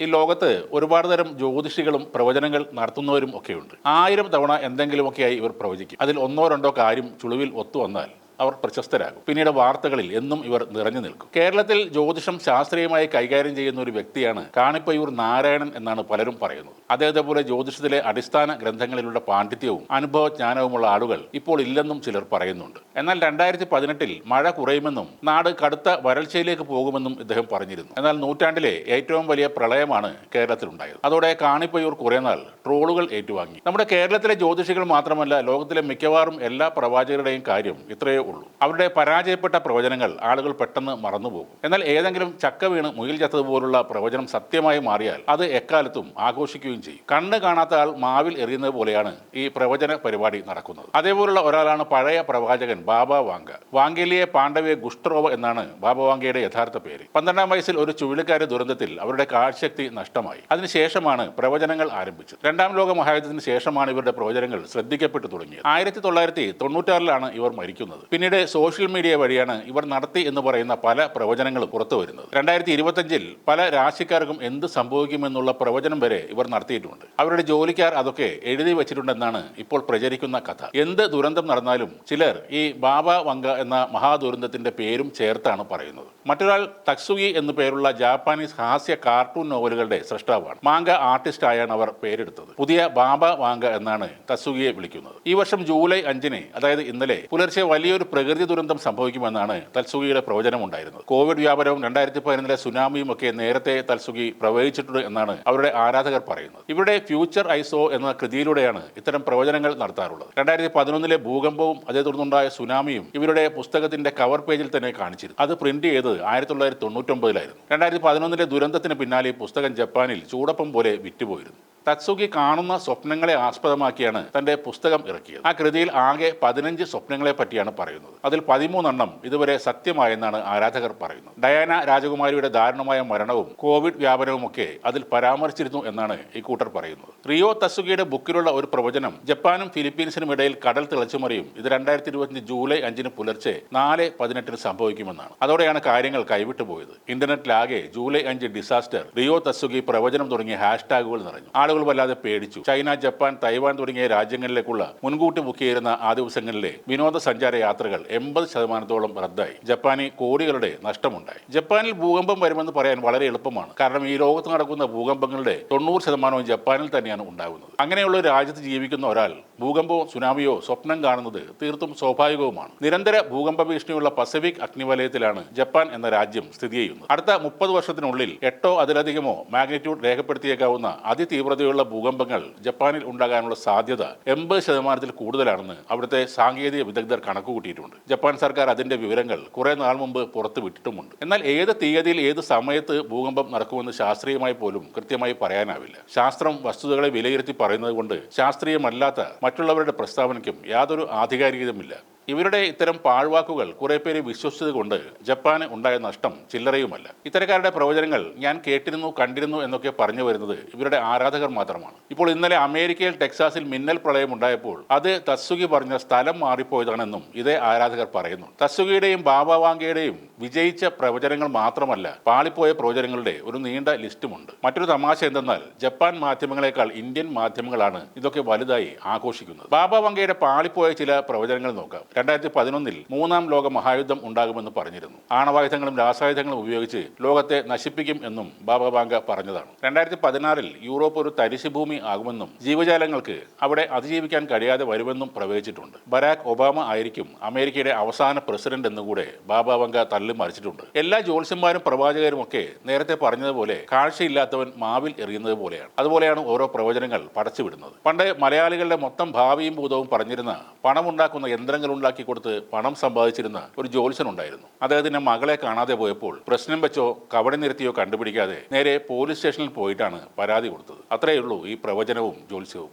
ഈ ലോകത്ത് ഒരുപാട് തരം ജ്യോതിഷികളും പ്രവചനങ്ങൾ നടത്തുന്നവരും ഒക്കെയുണ്ട്. ആയിരം തവണ എന്തെങ്കിലുമൊക്കെയായി ഇവർ പ്രവചിക്കും. അതിൽ ഒന്നോ രണ്ടോ കാര്യം ചുളിവിൽ ഒത്തു വന്നാൽ അവർ പ്രശസ്തരാകും. പിന്നീട് വാർത്തകളിൽ എന്നും ഇവർ നിറഞ്ഞു നിൽക്കും. കേരളത്തിൽ ജ്യോതിഷം ശാസ്ത്രീയമായി കൈകാര്യം ചെയ്യുന്ന ഒരു വ്യക്തിയാണ് കാണിപ്പയൂർ നാരായണൻ എന്നാണ് പലരും പറയുന്നത്. അദ്ദേഹത്തെ പോലെ ജ്യോതിഷത്തിലെ അടിസ്ഥാന ഗ്രന്ഥങ്ങളിലുള്ള പാണ്ഡിത്യവും അനുഭവജ്ഞാനവുമുള്ള ആളുകൾ ഇപ്പോൾ ഇല്ലെന്നും ചിലർ പറയുന്നുണ്ട്. എന്നാൽ രണ്ടായിരത്തി പതിനെട്ടിൽ മഴ കുറയുമെന്നും നാട് കടുത്ത വരൾച്ചയിലേക്ക് പോകുമെന്നും ഇദ്ദേഹം പറഞ്ഞിരുന്നു. എന്നാൽ നൂറ്റാണ്ടിലെ ഏറ്റവും വലിയ പ്രളയമാണ് കേരളത്തിലുണ്ടായത്. അതോടെ കാണിപ്പയൂർ കുറേ നാൾ ട്രോളുകൾ ഏറ്റുവാങ്ങി. നമ്മുടെ കേരളത്തിലെ ജ്യോതിഷികൾ മാത്രമല്ല ലോകത്തിലെ മിക്കവാറും എല്ലാ പ്രവാചകരുടെയും കാര്യം ഇത്രയേ ഉള്ളൂ. അവരുടെ പരാജയപ്പെട്ട പ്രവചനങ്ങൾ ആളുകൾ പെട്ടെന്ന് മറന്നുപോകും. എന്നാൽ ഏതെങ്കിലും ചക്ക വീണ് മുയിൽ ചത്തതുപോലുള്ള പ്രവചനം സത്യമായി മാറിയാൽ അത് എക്കാലത്തും ആഘോഷിക്കുകയും ചെയ്യും. കണ്ണ് കാണാത്ത ആൾ മാവിൽ എറിയുന്നത് പോലെയാണ് ഈ പ്രവചന പരിപാടി നടക്കുന്നത്. അതേപോലുള്ള ഒരാളാണ് പഴയ പ്രവാചകൻ ബാബ വാങ്ക. വാങ്കേലിയെ പാണ്ഡവ്യ ഗുഷ്ട്രോവ എന്നാണ് ബാബ വാങ്കയുടെ യഥാർത്ഥ പേര്. പന്ത്രണ്ടാം വയസ്സിൽ ഒരു ചുഴലിക്കാരി ദുരന്തത്തിൽ അവരുടെ കാഴ്ചശക്തി നഷ്ടമായി. അതിനുശേഷമാണ് പ്രവചനങ്ങൾ ആരംഭിച്ചത്. രണ്ടാം ലോക മഹായുദ്ധത്തിന് ശേഷമാണ് ഇവരുടെ പ്രവചനങ്ങൾ ശ്രദ്ധിക്കപ്പെട്ടു തുടങ്ങിയത്. ആയിരത്തി തൊള്ളായിരത്തി തൊണ്ണൂറ്റാറിലാണ് ഇവർ മരിക്കുന്നത്. പിന്നീട് സോഷ്യൽ മീഡിയ വഴിയാണ് ഇവർ നടത്തി എന്ന് പറയുന്ന പല പ്രവചനങ്ങൾ പുറത്തു വരുന്നത്. രണ്ടായിരത്തി ഇരുപത്തഞ്ചിൽ പല രാശിക്കാർക്കും എന്ത് സംഭവിക്കുമെന്നുള്ള പ്രവചനം വരെ ഇവർ നടത്തിയിട്ടുണ്ട്. അവരുടെ ജോലിക്കാർ അതൊക്കെ എഴുതി വെച്ചിട്ടുണ്ടെന്നാണ് ഇപ്പോൾ പ്രചരിക്കുന്ന കഥ. എന്ത് ദുരന്തം നടന്നാലും ചിലർ ഈ ബാബ വങ്ക എന്ന മഹാദുരന്തത്തിന്റെ പേരും ചേർത്താണ് പറയുന്നത്. മറ്റൊരാൾ തക്സുയി എന്നു പേരുള്ള ജാപ്പാനീസ് ഹാസ്യ കാർട്ടൂൺ നോവലുകളുടെ സൃഷ്ടാവാണ്. മാങ്ക ആർട്ടിസ്റ്റ് ആയാണ് അവർ പേരെടുത്തത്. പുതിയ ബാബ വാങ്ക എന്നാണ് തസുകിയെ വിളിക്കുന്നത്. ഈ വർഷം ജൂലൈ അഞ്ചിന് അതായത് ഇന്നലെ പുലർച്ചെ വലിയൊരു പ്രകൃതി ദുരന്തം സംഭവിക്കുമെന്നാണ് തൽസുഖിയുടെ പ്രവചനം ഉണ്ടായിരുന്നത്. കോവിഡ് വ്യാപനവും രണ്ടായിരത്തി പതിനൊന്നിലെ സുനാമിയും ഒക്കെ നേരത്തെ തൽസുഖി പ്രവചിച്ചിട്ടുണ്ട് എന്നാണ് അവരുടെ ആരാധകർ പറയുന്നത്. ഇവിടെ ഫ്യൂച്ചർ ഐസോ എന്ന കൃതിയിലൂടെയാണ് ഇത്തരം പ്രവചനങ്ങൾ നടത്താറുള്ളത്. രണ്ടായിരത്തി പതിനൊന്നിലെ ഭൂകമ്പവും അതേ തുടർന്നുണ്ടായ സുനാമിയും ഇവരുടെ പുസ്തകത്തിന്റെ കവർ പേജിൽ തന്നെ കാണിച്ചിരുന്നു. അത് പ്രിന്റ് ചെയ്ത് ആയിരത്തി തൊള്ളായിരത്തി തൊണ്ണൂറ്റൊമ്പതിലായിരുന്നു. രണ്ടായിരത്തി പതിനൊന്നിലെ ദുരന്തത്തിന് പിന്നാലെ ഈ പുസ്തകം ജപ്പാനിൽ ചൂടപ്പം പോലെ വിറ്റുപോയിരുന്നു. തത്സുകി കാണുന്ന സ്വപ്നങ്ങളെ ആസ്പദമാക്കിയാണ് തന്റെ പുസ്തകം ഇറക്കിയത്. ആ കൃതിയിൽ ആകെ പതിനഞ്ച് സ്വപ്നങ്ങളെ പറ്റിയാണ് പറയുന്നത്. അതിൽ പതിമൂന്നെണ്ണം ഇതുവരെ സത്യമായെന്നാണ് ആരാധകർ പറയുന്നത്. ഡയാന രാജകുമാരിയുടെ ദാരുണമായ മരണവും കോവിഡ് വ്യാപനവും ഒക്കെ അതിൽ പരാമർശിച്ചിരുന്നു എന്നാണ് ഈ കൂട്ടർ പറയുന്നത്. റിയോ തസുഗിയുടെ ബുക്കിലുള്ള ഒരു പ്രവചനം ജപ്പാനും ഫിലിപ്പീൻസിനും ഇടയിൽ കടൽ തിളച്ചുമറിയും ഇത് രണ്ടായിരത്തി ഇരുപത്തിയഞ്ച് ജൂലൈ അഞ്ചിന് പുലർച്ചെ നാല് പതിനെട്ടിന് സംഭവിക്കുമെന്നാണ്. അതോടെയാണ് കാര്യങ്ങൾ കൈവിട്ടു പോയത് ഇന്റർനെറ്റിലാകെ ജൂലൈ അഞ്ച് ഡിസാസ്റ്റർ റിയോ തസുഗി പ്രവചനം തുടങ്ങിയ ഹാഷ്ടാഗുകൾ നിറഞ്ഞു. ആളുകൾ വല്ലാതെ പേടിച്ചു. ചൈന ജപ്പാൻ തൈവാൻ തുടങ്ങിയ രാജ്യങ്ങളിലേക്കുള്ള മുൻകൂട്ടി ബുക്ക് ചെയ്യുന്ന ആ ദിവസങ്ങളിലെ വിനോദസഞ്ചാര യാത്രകൾ എൺപത് ശതമാനത്തോളം റദ്ദായി. ജപ്പാന് കോടികളുടെ നഷ്ടമുണ്ടായി. ജപ്പാനിൽ ഭൂകമ്പം വരുമെന്ന് പറയാൻ വളരെ എളുപ്പമാണ്. കാരണം ഈ ലോകത്ത് നടക്കുന്ന ഭൂകമ്പങ്ങളുടെ തൊണ്ണൂറ് ശതമാനവും ജപ്പാനിൽ തന്നെയാണ് ഉണ്ടാകുന്നത്. അങ്ങനെയുള്ള രാജ്യത്ത് ജീവിക്കുന്ന ഒരാൾ ഭൂകമ്പമോ സുനാമിയോ സ്വപ്നം കാണുന്നത് തീർത്തും സ്വാഭാവികവുമാണ്. നിരന്തര ഭൂകമ്പ ഭീഷണിയുള്ള പസഫിക് അഗ്നിവലയത്തിലാണ് ജപ്പാൻ എന്ന രാജ്യം സ്ഥിതി ചെയ്യുന്നത്. അടുത്ത മുപ്പത് വർഷത്തിനുള്ളിൽ എട്ടോ അതിലധികമോ മാഗ്നിറ്റ്യൂഡ് രേഖപ്പെടുത്തിയേക്കാവുന്ന അതിതീവ്രതയുള്ള ഭൂകമ്പങ്ങൾ ജപ്പാനിൽ ഉണ്ടാകാനുള്ള സാധ്യത എൺപത് ശതമാനത്തിൽ കൂടുതലാണെന്ന് അവിടുത്തെ സാങ്കേതിക വിദഗ്ധർ കണക്കുകൂട്ടിയിട്ടുണ്ട്. ജപ്പാൻ സർക്കാർ അതിന്റെ വിവരങ്ങൾ കുറെ നാൾ മുമ്പ് പുറത്തു വിട്ടിട്ടുമുണ്ട് എന്നാൽ ഏത് തീയതിയിൽ ഏത് സമയത്ത് ഭൂകമ്പം നടക്കുമെന്ന് ശാസ്ത്രീയമായി പോലും കൃത്യമായി പറയാനാവില്ല. ശാസ്ത്രം വസ്തുതകളെ വിലയിരുത്തി പറയുന്നത് കൊണ്ട് ശാസ്ത്രീയമല്ലാത്ത മറ്റുള്ളവരുടെ പ്രസ്താവനയ്ക്കും യാതൊരു ആധികാരികതയുമില്ല. ഇവരുടെ ഇത്തരം പാഴ്വാക്കുകൾ കുറേ പേര് വിശ്വസിച്ചത് കൊണ്ട് ജപ്പാന് ഉണ്ടായ നഷ്ടം ചില്ലറയുമല്ല. ഇത്തരക്കാരുടെ പ്രവചനങ്ങൾ ഞാൻ കേട്ടിരുന്നു കണ്ടിരുന്നു എന്നൊക്കെ പറഞ്ഞു വരുന്നത് ഇവരുടെ ആരാധകർ മാത്രമാണ്. ഇപ്പോൾ ഇന്നലെ അമേരിക്കയിൽ ടെക്സാസിൽ മിന്നൽ പ്രളയം ഉണ്ടായപ്പോൾ അത് തസ്സുഗി പറഞ്ഞ സ്ഥലം മാറിപ്പോയതാണെന്നും ഇതേ ആരാധകർ പറയുന്നു. തസ്സുഗിയുടെയും ബാബാവാങ്കയുടെയും വിജയിച്ച പ്രവചനങ്ങൾ മാത്രമല്ല പാളിപ്പോയ പ്രവചനങ്ങളുടെ ഒരു നീണ്ട ലിസ്റ്റുമുണ്ട്. മറ്റൊരു തമാശ എന്തെന്നാൽ ജപ്പാൻ മാധ്യമങ്ങളെക്കാൾ ഇന്ത്യൻ മാധ്യമങ്ങളാണ് ഇതൊക്കെ വലുതായി ആഘോഷിക്കുന്നത്. ബാബാവാങ്കയുടെ പാളിപ്പോയ ചില പ്രവചനങ്ങൾ നോക്കാം. രണ്ടായിരത്തി പതിനൊന്നിൽ മൂന്നാം ലോക മഹായുദ്ധം ഉണ്ടാകുമെന്ന് പറഞ്ഞിരുന്നു. ആണവായുധങ്ങളും രാസായുധങ്ങളും ഉപയോഗിച്ച് ലോകത്തെ നശിപ്പിക്കും എന്നും ബാബ ബാങ്ക പറഞ്ഞതാണ്. രണ്ടായിരത്തി പതിനാറിൽ യൂറോപ്പ് ഒരു തരിശുഭൂമി ആകുമെന്നും ജീവജാലങ്ങൾക്ക് അവിടെ അതിജീവിക്കാൻ കഴിയാതെ വരുമെന്നും പ്രവചിച്ചിട്ടുണ്ട്. ബരാക് ഒബാമ ആയിരിക്കും അമേരിക്കയുടെ അവസാന പ്രസിഡന്റ് എന്നുകൂടെ ബാബ ബാങ്ക തള്ളി മറിച്ചിട്ടുണ്ട്. എല്ലാ ജ്യോത്സ്യന്മാരും പ്രവാചകരും ഒക്കെ നേരത്തെ പറഞ്ഞതുപോലെ കാഴ്ചയില്ലാത്തവൻ മാവിൽ എറിയുന്നത് പോലെയാണ്. അതുപോലെയാണ് ഓരോ പ്രവചനങ്ങൾ പടച്ചുവിടുന്നത്. പണ്ട് മലയാളികളുടെ മൊത്തം ഭാവിയും ഭൂതവും പറഞ്ഞിരുന്ന പണമുണ്ടാക്കുന്ന യന്ത്രങ്ങൾ ഉണ്ടാക്കി കൊടുത്ത് പണം സമ്പാദിച്ചിരുന്ന ഒരു ജോത്സ്യൻ ഉണ്ടായിരുന്നു അദ്ദേഹത്തിന്റെ മകളെ കാണാതെ പോയപ്പോൾ പ്രശ്നം വെച്ചോ കവടി നിരത്തിയോ കണ്ടുപിടിക്കാതെ നേരെ പോലീസ് സ്റ്റേഷനിൽ പോയിട്ടാണ് പരാതി കൊടുത്തത്. അത്രയേ ഉള്ളൂ ഈ പ്രവചനവും ജ്യോത്സ്യവും.